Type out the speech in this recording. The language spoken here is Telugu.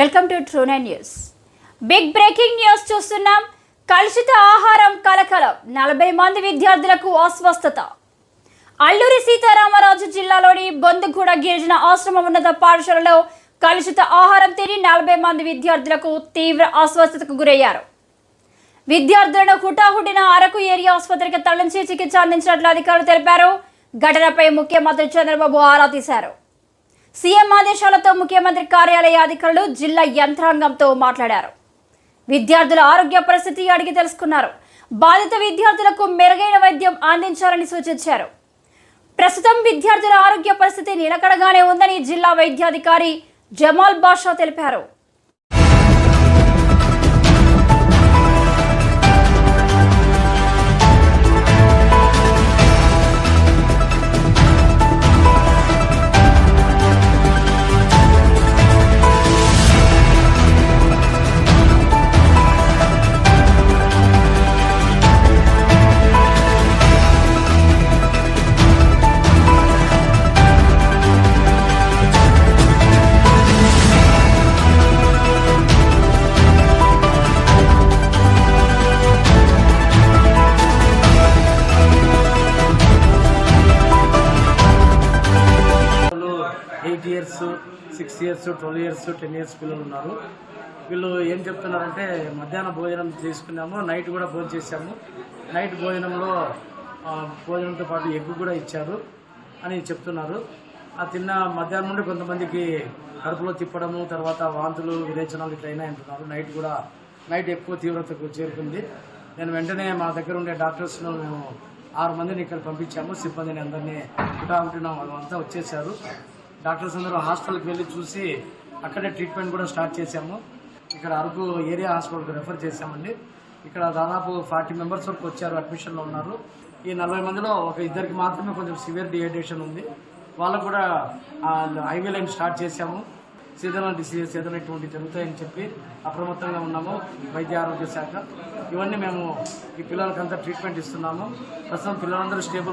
వెల్కమ్ టు ట్రూనే న్యూస్ బిగ్ బ్రేకింగ్ న్యూస్ చూస్తున్నాం. కలుషిత ఆహారం కలకలం. నలభై మంది విద్యార్థులకు అస్వస్థత. అల్లూరి సీతారామరాజు జిల్లాలోని బొందుగూడ గిరిజన ఆశ్రమ ఉన్నత పాఠశాలలో కలుషిత ఆహారం తిని నలభై మంది విద్యార్థులకు తీవ్ర అస్వస్థతకు గురయ్యారు. విద్యార్థులను హుటాహుటిన అరకు ఏరియా ఆసుపత్రికి తరలించి చికిత్స అందించినట్లు అధికారులు తెలిపారు. ఘటనపై ముఖ్యమంత్రి చంద్రబాబు ఆరా తీశారు. సీఎం ఆదేశాలతో ముఖ్యమంత్రి కార్యాలయ అధికారులు జిల్లా యంత్రాంగంతో మాట్లాడారు. విద్యార్థుల ఆరోగ్య పరిస్థితి అడిగి తెలుసుకున్నారు. బాధిత విద్యార్థులకు మెరుగైన వైద్యం అందించాలని సూచించారు. ప్రస్తుతం విద్యార్థుల ఆరోగ్య పరిస్థితి నిలకడగానే ఉందని జిల్లా వైద్యాధికారి జమాల్ బాషా తెలిపారు. Eight years six years twelve years ten years పిల్లలు ఉన్నారు. వీళ్ళు ఏం చెప్తున్నారంటే మధ్యాహ్న భోజనం తీసుకున్నాము నైట్ కూడా భోజనం చేశాము. నైట్ భోజనంలో భోజనంతో పాటు ఎగ్ కూడా ఇచ్చారు అని చెప్తున్నారు. ఆ తిన్న మధ్యాహ్నం నుండి కొంతమందికి కడుపులో తిప్పడము తర్వాత వాంతులు విరేచనాలు ఇట్లా అంటున్నారు. నైట్ కూడా నైట్ ఎక్కువ తీవ్రతకు చేరుకుంది. నేను వెంటనే మా దగ్గర ఉండే డాక్టర్స్ను మేము ఆరు మందిని ఇక్కడ పంపించాము. సిబ్బందిని అందరినీ హుటాహుటిన వాళ్ళంతా వచ్చేసారు డాక్టర్స్ అందరూ హాస్పిటల్కి వెళ్ళి చూసి అక్కడే ట్రీట్మెంట్ కూడా స్టార్ట్ చేశాము. ఇక్కడ అరకు ఏరియా హాస్పిటల్కి రెఫర్ చేశామండి. ఇక్కడ దాదాపు ఫార్టీ మెంబర్స్ వరకు వచ్చారు అడ్మిషన్లో ఉన్నారు. ఈ నలభై మందిలో ఒక ఇద్దరికి మాత్రమే కొంచెం సివియర్ డిహైడ్రేషన్ ఉంది. వాళ్ళకు కూడా హైవే లైన్ స్టార్ట్ చేశాము. సీజనల్ డిసీజెస్ ఏదైనా ఇటువంటి జరుగుతాయని చెప్పి అప్రమత్తంగా ఉన్నాము వైద్య ఆరోగ్య శాఖ. ఇవన్నీ మేము ఈ పిల్లలకంతా ట్రీట్మెంట్ ఇస్తున్నాము. ప్రస్తుతం పిల్లలందరూ స్టేబుల్